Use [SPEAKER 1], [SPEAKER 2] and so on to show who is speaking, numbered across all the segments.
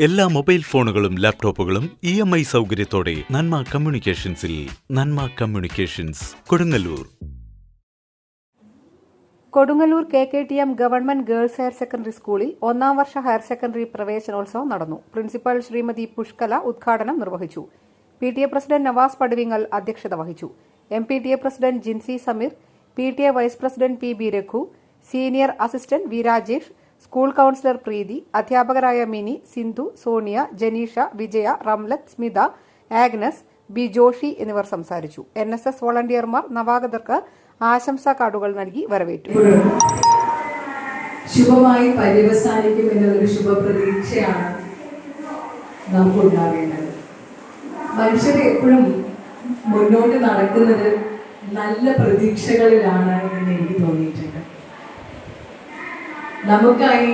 [SPEAKER 1] എല്ലാ മൊബൈൽ ഫോണുകളും ലാപ്ടോപ്പുകളും ഇ എം ഐ സൗകര്യത്തോടെ Nanma കമ്മ്യൂണിക്കേഷൻസിൽ Nanma communications Kodungallur.
[SPEAKER 2] Kodungallur K K T M government girls higher secondary സ്കൂളിൽ ഒന്നാം വർഷ ഹയർ സെക്കൻഡറി പ്രവേശനോത്സവം നടന്നു. പ്രിൻസിപ്പൽ ശ്രീമതി പുഷ്കല ഉദ്ഘാടനം നിർവഹിച്ചു. P T A president Navas Paduvingal അധ്യക്ഷത വഹിച്ചു. M P T A president Jincy Sameer P T A vice president P B Raghu senior assistant V Rajesh school counsellor Preethi അധ്യാപകരായ Mini Sindhu Sonia Janeesha Vijaya Ramlath Smitha Agnes B Joshi എന്നിവർ സംസാരിച്ചു. N S S വോളണ്ടിയർമാർ നവാഗതർക്ക് ആശംസാ കാർഡുകൾ നൽകി വരവേറ്റു.
[SPEAKER 3] ശുഭമായി പര്യവസാനിക്കും എന്നൊരു ശുഭപ്രതീക്ഷയാണ് നമുക്കുണ്ടാവേണ്ടത് മനുഷ്യർ എപ്പോഴും മുന്നോട്ട് നടക്കുന്നത് നല്ല പ്രതീക്ഷകളിലാണ് എന്ന് എനിക്ക് തോന്നിയിട്ടുണ്ട്. നമുക്കായി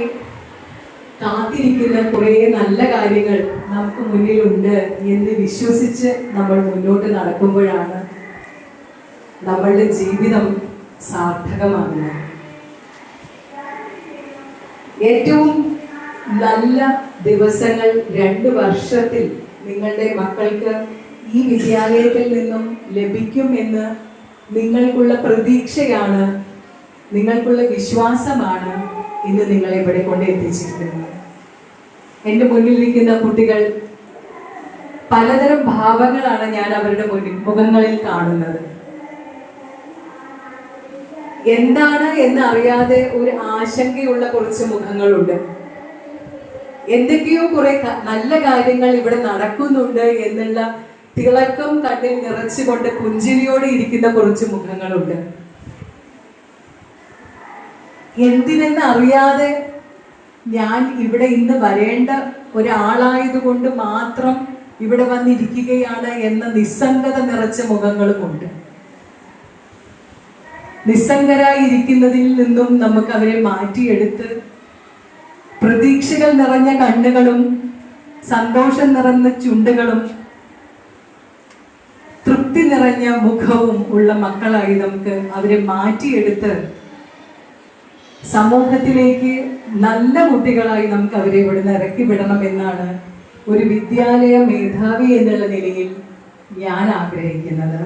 [SPEAKER 3] കാത്തിരിക്കുന്ന കുറേ നല്ല കാര്യങ്ങൾ നമുക്ക് മുന്നിലുണ്ട് എന്ന് വിശ്വസിച്ച് നമ്മൾ മുന്നോട്ട് നടക്കുമ്പോഴാണ് നമ്മളുടെ ജീവിതം സാർത്ഥകമാകുന്നത്. ഏറ്റവും നല്ല ദിവസങ്ങൾ രണ്ട് വർഷത്തിൽ നിങ്ങളുടെ മക്കൾക്ക് ഈ വിദ്യാലയത്തിൽ നിന്നും ലഭിക്കും എന്ന് നിങ്ങൾക്കുള്ള പ്രതീക്ഷയാണ് നിങ്ങൾക്കുള്ള വിശ്വാസമാണ് ഇന്ന് നിങ്ങളെ ഇവിടെ കൊണ്ട് എത്തിച്ചിരിക്കുന്നത് എന്റെ മുന്നിലിരിക്കുന്ന കുട്ടികൾ പലതരം ഭാവങ്ങളാണ് ഞാൻ അവരുടെ മുഖങ്ങളിൽ കാണുന്നത്. എന്താണ് എന്ന് അറിയാതെ ഒരു ആശങ്കയുള്ള കുറച്ച് മുഖങ്ങളുണ്ട്. എന്തൊക്കെയോ കുറെ നല്ല കാര്യങ്ങൾ ഇവിടെ നടക്കുന്നുണ്ട് എന്നുള്ള തിളക്കം കണ്ണിൽ നിറച്ചുകൊണ്ട് പുഞ്ചിരിയോടെ ഇരിക്കുന്ന കുറച്ച് മുഖങ്ങളുണ്ട്. എന്തിനെന്ന് അറിയാതെ ഞാൻ ഇവിടെ ഇന്ന് വരേണ്ട ഒരാളായതുകൊണ്ട് മാത്രം ഇവിടെ വന്നിരിക്കുകയാണ് എന്ന നിസ്സംഗത നിറച്ച മുഖങ്ങളുമുണ്ട്. നിസ്സംഗരായിരിക്കുന്നതിൽ നിന്നും നമുക്ക് അവരെ മാറ്റിയെടുത്ത് പ്രതീക്ഷകൾ നിറഞ്ഞ കണ്ണുകളും സന്തോഷം നിറഞ്ഞ ചുണ്ടുകളും തൃപ്തി നിറഞ്ഞ മുഖവും ഉള്ള മക്കളായി നമുക്ക് അവരെ മാറ്റിയെടുത്ത് സമൂഹത്തിലേക്ക് നല്ല കുട്ടികളായി നമുക്ക് അവരെ ഇവിടുന്ന് ഇറക്കി വിടണം എന്നാണ് ഒരു വിദ്യാലയ മേധാവി എന്നുള്ള നിലയിൽ ഞാൻ ആഗ്രഹിക്കുന്നത്.